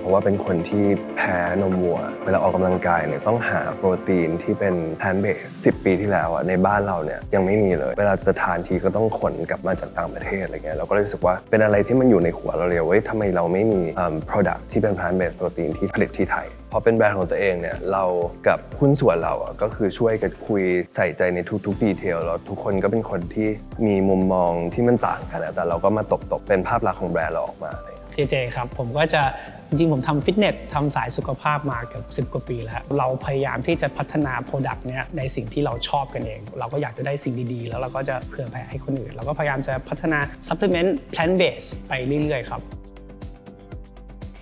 เพราะว่าเป็นคนที่แพ้นมวัว เวลาออกกำลังกายเนี่ยต้องหาโปรตีนที่เป็นแพนเบส10ปีที่แล้วอะในบ้านเราเนี่ยยังไม่มีเลย เวลาจะทานทีก็ต้องขนกลับมาจากต่างประเทศอะไรเงี้ยเราก็เลยรู้สึกว่าเป็นอะไรที่มันอยู่ในหัวเราเลยว่าเว้ยทำไมเราไม่มีเอิ่ม product ที่เป็น plant based โปรตีนที่ผลิตที่ไทยพอเป็นแบรนด์ของตัวเองเนี่ยเรากับหุ้นส่วนเราอะก็คือช่วยกันคุยใส่ใจในทุกๆดีเทลแล้วทุกคนก็เป็นคนที่มีมุมมองที่มันต่างกันแต่เราก็มาตบๆเป็นภาพลักษณ์ของแบรนด์เราออกมาเงี้ย เจเจครับ ผมก็จะจริงๆผมทำฟิตเนสทำสายสุขภาพมาเกือบ10 กว่าปีแล้ว เราพยายามที่จะพัฒนาโปรดักต์เนี้ยในสิ่งที่เราชอบกันเอง เราก็อยากจะได้สิ่งดีๆ แล้วเราก็จะเผื่อแผ่ให้คนอื่น เราก็พยายามจะพัฒนาซัพพลีเมนต์ plant based ไปเรื่อยๆครับ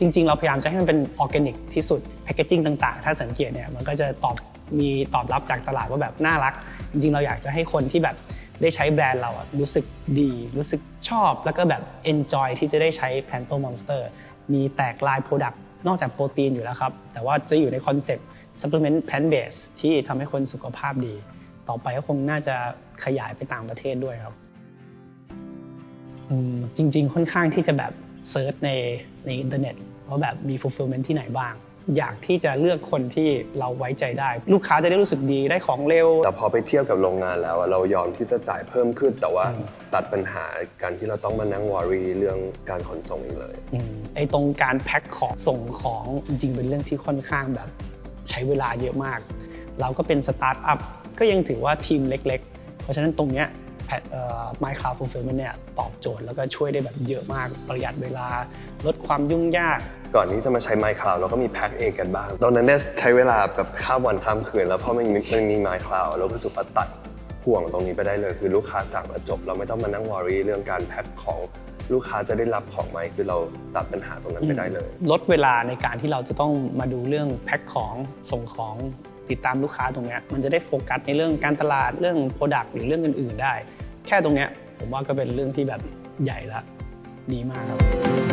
จริงๆ เราพยายามจะให้มันเป็นออร์แกนิกที่สุดแพคเกจิ้งต่างๆ ถ้าสังเกตเนี่ยมันก็จะตอบมีตอบรับจากตลาดว่าแบบน่ารัก จริงๆ เราอยากจะให้คนที่แบบ ได้ใช้แบรนด์เราอะรู้สึกดี รู้สึกชอบ แล้วก็แบบ enjoy ที่จะได้ใช้ Planto Monster มีแตกลาย Product นอกจากโปรตีนอยู่แล้วครับ แต่ว่าจะอยู่ในคอนเซปต์ supplement plant based ที่ทำให้คนสุขภาพดี ต่อไปก็คงน่าจะขยายไปต่างประเทศด้วยครับจริง ๆ ค่อนข้างที่จะแบบเซิร์ชในในอินเทอร์เน็ตว่าแบบมี fulfillment ที่ไหนบ้าง อยากที่จะเลือกคนที่เราไว้ใจได้ ลูกค้าจะได้รู้สึกดีได้ของเร็ว แต่พอไปเทียบกับโรงงานแล้วอะเรายอมที่จะจ่ายเพิ่มขึ้น แต่ว่าตัดปัญหาการที่เราต้องมานั่งวอรี่เรื่องการขนส่งอีกเลย อืมไอ้ตรงการแพ็คของส่งของจริงๆ เป็นเรื่องที่ค่อนข้างแบบ ใช้เวลาเยอะมาก เราก็เป็นสตาร์ทอัพก็ยังถือว่าทีมเล็ก ๆ เพราะฉะนั้นตรงเนี้ย แพทเอ่อ My Cloud Fulfillment เนี่ยตอบโจทย์แล้วก็ช่วยได้แบบเยอะมากประหยัดเวลา ลดความยุ่งยาก ก่อนที่จะมาใช้ MyCloud เราก็มีแพ็คเองกันบ้าง ตอนนั้นเนี่ยใช้เวลาแบบข้ามวันข้ามคืน แล้วพอมันมีมันมี MyCloud เราก็รู้สึกว่าตัดห่วงตรงนี้ไปได้เลย คือลูกค้าสั่งแล้วจบ เราไม่ต้องมานั่งวอรี่เรื่องการแพ็คของลูกค้าจะได้รับของไหมคือเราตัดปัญหาตรงนั้นไปได้เลย ลดเวลาในการที่เราจะต้องมาดูเรื่องแพ็คของส่งของติดตามลูกค้าตรงเนี้ยมันจะได้โฟกัสในเรื่องการตลาดเรื่อง Product หรือเรื่องอื่น ๆ ได้ แค่ตรงเนี้ยผมว่าก็เป็นเรื่องที่แบบใหญ่ละดีมากครับ